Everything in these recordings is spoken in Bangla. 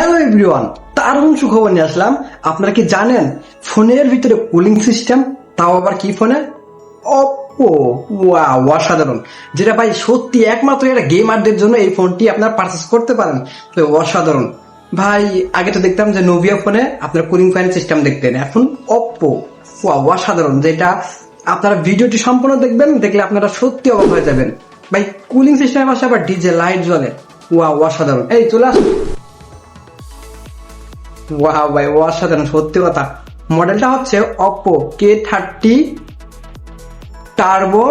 হ্যালো এভরিওয়ান দারুণ সুখবর নিয়ে আসলাম। আপনারা কি জানেন, ফোনের ভিতরে কুলিং সিস্টেম তাও আবার কি ফোনে? অপো ওয়াও অসাধারণ। যেটা ভাই সত্যি একমাত্র এটা গেমারদের জন্য এই ফোনটি আপনারা পারচেস করতে পারেন। তো অসাধারণ। ভাই, আগে তো দেখতাম যে নোভিয়া ফোনে আপনার কুলিং ফ্যান সিস্টেম দেখতেন। এখন অপো ওয়াও অসাধারণ। যেটা আপনারা ভিডিওটি সম্পূর্ণ দেখবেন, দেখলে আপনারা সত্যি অবাক হয়ে যাবেন। ভাই কুলিং সিস্টেমের পাশে আবার ডিজে লাইট জ্বলে। ওয়াও অসাধারণ। এই, চলে আসুন। ওয়াও ভাই, অসাধারণ, সত্যি কথা। মডেলটা হচ্ছে অপো কে থার্টি টার্বো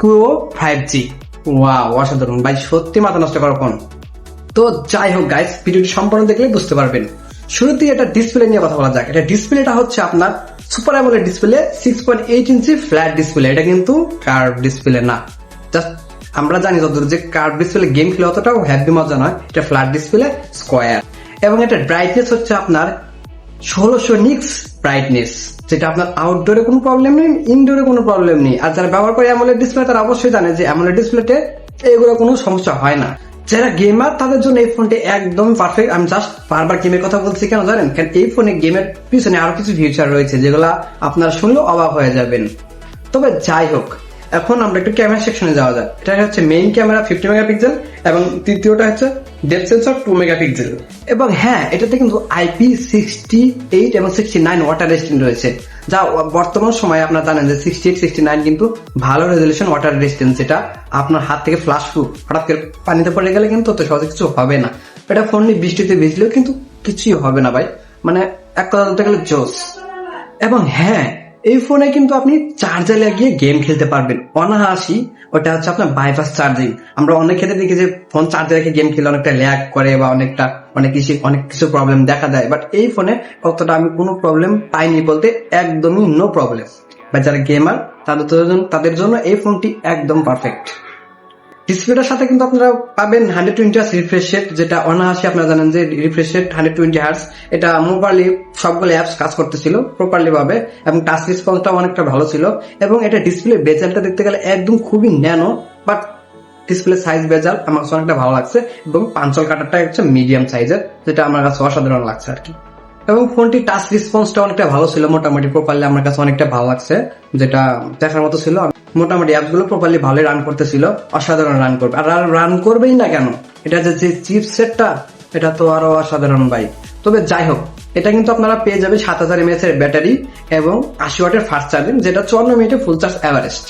কুও ফাইভ জি ওয়াও অসাধারণ। ভাই, সত্যি মাথা নষ্ট করার ফোন তো যাই হোক গাইস ভিডিওটি সম্পূর্ণ দেখলে বুঝতে পারবেন। শুরুতেই এটা ডিসপ্লে নিয়ে কথা বলা যাক। এটা ডিসপ্লেটা হচ্ছে আপনার super AMOLED display six point eight inch flat display এটা কিন্তু কার্ভ ডিসপ্লে না। জাস্ট আমরা জানি যতদূর যে কার্ভ ডিসপ্লে গেম খেলে অতটাও হ্যাপি মজা নয়। এটা ফ্ল্যাট ডিসপ্লে স্কোয়ার এবং এটা ব্রাইটনেস হচ্ছে আপনার ষোলোশো নিক্স ব্রাইটনেস যেটা আপনার আউটডোরে কোনো প্রবলেম নেই ইনডোরে কোনো প্রবলেম নেই। আর যারা ব্যবহার করে অ্যামোলেড ডিসপ্লে তারা অবশ্যই জানে যে অ্যামোলেড ডিসপ্লেতে এগুলো কোনো সমস্যা হয় না। যারা গেমার তাদের জন্য এই ফোনটি একদম পারফেক্ট আমি জাস্ট বারবার গেমের কথা বলছি কেন জানেন? কারণ এই ফোনে গেমের পিছনে আরও কিছু ফিউচার রয়েছে, যেগুলা আপনারা শুনলেও অবাক হয়ে যাবেন। তবে যাই হোক এখন আমরা একটু ক্যামেরা সেকশনে যাওয়া যায় এটা হচ্ছে মেইন ক্যামেরা ফিফটি মেগাপিক্সেল এবং তৃতীয়টা হচ্ছে ডেপ সেন্সর টু মেগাপিক্সেল এবং হ্যাঁ এটাতে কিন্তু আইপি সিক্সটি এইট এবং সিক্সটি নাইন ওয়াটার রেস্টিং রয়েছে। যা বর্তমান সময়ে আপনারা জানেন যে সিক্সটি এইট সিক্সটি নাইন কিন্তু ভালো রেজলিউশন ওয়াটার রেজিস্ট্যান্স যেটা আপনার হাত থেকে ফ্লাশ প্রুফ হঠাৎ করে পানিতে পড়ে গেলে কিন্তু অত সহজে কিছু হবে না। এটা ফোন নিয়ে বৃষ্টিতে ভিজলেও কিন্তু কিছুই হবে না ভাই। মানে এক কথা বলতে গেলে জোস এবং হ্যাঁ এই ফোনে কিন্তু আপনি চার্জার লাগিয়ে গেম খেলতে পারবেন। অনাহাসি ওটা হচ্ছে আপনার বাইপাস চার্জিং আমরা অনেক ক্ষেত্রে দেখি যে ফোন চার্জে রেখে গেম খেলে অনেকটা ল্যাগ করে বা অনেকটা অনেক কিছু অনেক কিছু প্রবলেম দেখা দেয়। বাট এই ফোনে অতটা আমি কোনো প্রবলেম পাইনি বলতে একদমই নো প্রবলেম বা যারা গেমার তাদের জন্য তাদের জন্য এই ফোনটি একদম পারফেক্ট ডিসপ্লেটার সাথে কিন্তু আপনারা পাবেন hundred twenty hertz refresh rate যেটা অনায়াসে আপনারা জানেন যে refresh rate hundred twenty hertz এটা মোবাইলে সবগুলো অ্যাপস কাজ করতেছিল প্রপারলি ভাবে, এবং টাচ রেসপন্সটাও অনেকটা ভালো ছিল, এবং এটা ডিসপ্লে বেজালটা দেখতে গেলে একদম খুবই ন্যানো বাট ডিসপ্লে সাইজ বেজাল, আমার কাছে অনেকটা ভালো লাগছে, এবং পাঞ্চল কাটারটা হচ্ছে মিডিয়াম সাইজের যেটা আমার কাছে অসাধারণ লাগছে আর কি এবং ফোনটি টাচ রেসপন্সটা অনেকটা ভালো ছিল, মোটামুটি প্রপারলি আমার কাছে অনেকটা ভালো লাগছে, যেটা দেখার মতো ছিল। মোটামুটি অ্যাপসগুলো প্রপারলি ভালোই রান করতেছিল, অসাধারণ রান করবে। আর রান করবেই না কেন? এটা যে যে চিপসেটটা এটা তো আরও অসাধারণ ভাই। তবে যাই হোক, এটা কিন্তু আপনারা পেয়ে যাবে সাত হাজার এমএএস এর ব্যাটারি এবং আশি ওয়াটের ফাস্ট চার্জিং যেটা চুয়ান্ন মিনিটে ফুল চার্জ এভারেস্ট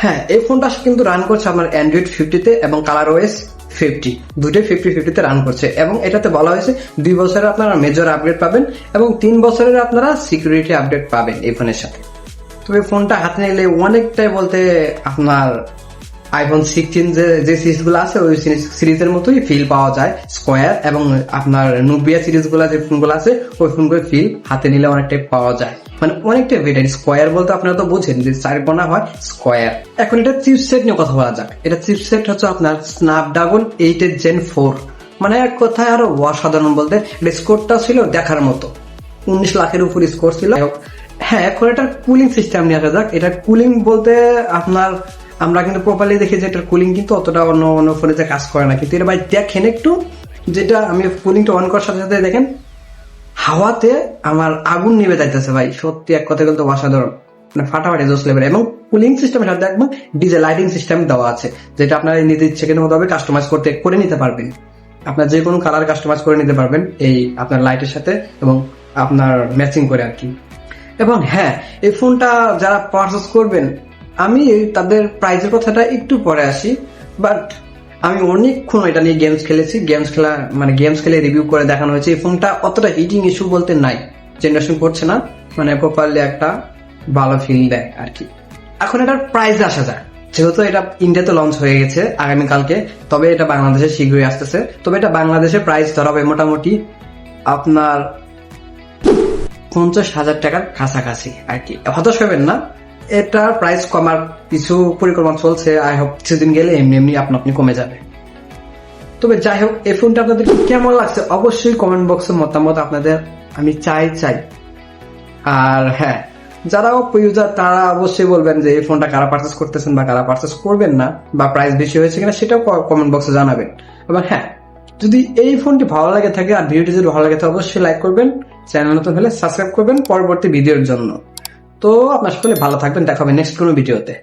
হ্যাঁ এই ফোনটা কিন্তু রান করছে আপনার অ্যান্ড্রয়েড ফিফটিতে এবং কালার ওএস ফিফটি দুটোই ফিফটি ফিফটিতে রান করছে এবং এটাতে বলা হয়েছে দুই বছরের আপনারা মেজর আপডেট পাবেন এবং তিন বছরের আপনারা সিকিউরিটি আপডেট পাবেন এই ফোনের সাথে। তবে ফোনটা হাতে নিলে অনেকটাই বলতে আপনার আইফোন সিক্সটিন যে যে সিরিজগুলো আছে, ওই সিরিজের মতোই ফিল পাওয়া যায়। স্কোয়ার এবং আপনার নুবিয়া সিরিজগুলো যে ফোনগুলো আছে, ওই ফোনগুলো ফিল হাতে নিলে অনেকটাই পাওয়া যায়। মানে অনেকটা বেটার স্কোয়ার বলতে আপনারা তো বোঝেন যে চার কোনা হয় স্কোয়ার এখন এটা চিপসেট নিয়ে কথা বলা যাক। এটা চিপসেট হচ্ছে আপনার স্ন্যাপড্রাগন এইট এর জেন ফোর মানে এক কথায় আরও অসাধারণ বলতে স্কোরটা ছিল দেখার মতো। উনিশ লাখের উপর স্কোর ছিল। হ্যাঁ এখন এটার কুলিং সিস্টেম নিয়ে আসা যাক। এটা কুলিং বলতে আপনার, আমরা কিন্তু প্রপারলি দেখি যে এটার কুলিং কিন্তু অতটা অন্য অন্য ফোনে যে কাজ করে না। কিন্তু এটা ভাই দেখেন একটু, যেটা আমি কুলিংটা অন করার সাথে সাথে দেখেন, হাওয়াতে আমার আগুন নিভে যাইতেছে ভাই। সত্যি, এক কথা বলতে অসাধারণ। মানে ফাটাফাটি জোস লেভেল এবং কুলিং সিস্টেমের সাথে একদম ডিজে লাইটিং সিস্টেম দেওয়া আছে, যেটা আপনার নিজের ইচ্ছে কিন্তু হবে কাস্টমাইজ করতে, করে নিতে পারবেন। আপনার যে কোনো কালার কাস্টমাইজ করে নিতে পারবেন এই আপনার লাইটের সাথে এবং আপনার ম্যাচিং করে আর কি। এবং হ্যাঁ এই ফোনটা যারা পারচেস করবেন, আমি তাদের প্রাইজের কথাটা একটু পরে আসি বাট আমি অনেকক্ষণ এটা নিয়ে গেমস খেলেছি গেমস খেলা মানে গেমস খেলে রিভিউ করে দেখানো হয়েছে। এই ফোনটা অতটা হিটিং ইস্যু বলতে নাই জেনারেশন করছে না মানে প্রপারলি একটা ভালো ফিল দেয় আর কি এখন এটার প্রাইস আসা যায় যেহেতু এটা ইন্ডিয়াতে লঞ্চ হয়ে গেছে আগামীকালকে, তবে এটা বাংলাদেশে শীঘ্রই আসতেছে। তবে এটা বাংলাদেশে প্রাইস ধরাবে মোটামুটি আপনার পঞ্চাশ হাজার টাকার কাছাকাছি আর কি। হতাশ হবেন না। এটার প্রাইস কমার কিছু পরিকল্পনা চলছে। আই হোপ কিছুদিন গেলে এমনি এমনি আপনা আপনি কমে যাবে। তবে যাই হোক, এই ফোনটা আপনাদের কেমন লাগছে অবশ্যই কমেন্ট বক্সে মতামত আপনাদের আমি চাই চাই। আর হ্যাঁ যারা ইউজার তারা অবশ্যই বলবেন যে এই ফোনটা কারা পার্চেস করতেছেন বা কারা পার্চেস করবেন না বা প্রাইস বেশি হয়েছে কিনা সেটাও কমেন্ট বক্সে জানাবেন। এবং হ্যাঁ যদি এই ফোনটি ভালো লাগে থাকে আর ভিডিওটি যদি ভালো লাগে থাকে, অবশ্যই লাইক করবেন। চ্যানেল নতুন হলে সাবস্ক্রাইব করবেন পরবর্তী ভিডিওর জন্য। তো আপনার সকলে ভালো থাকবেন, দেখা হবে নেক্সট কোনো ভিডিওতে।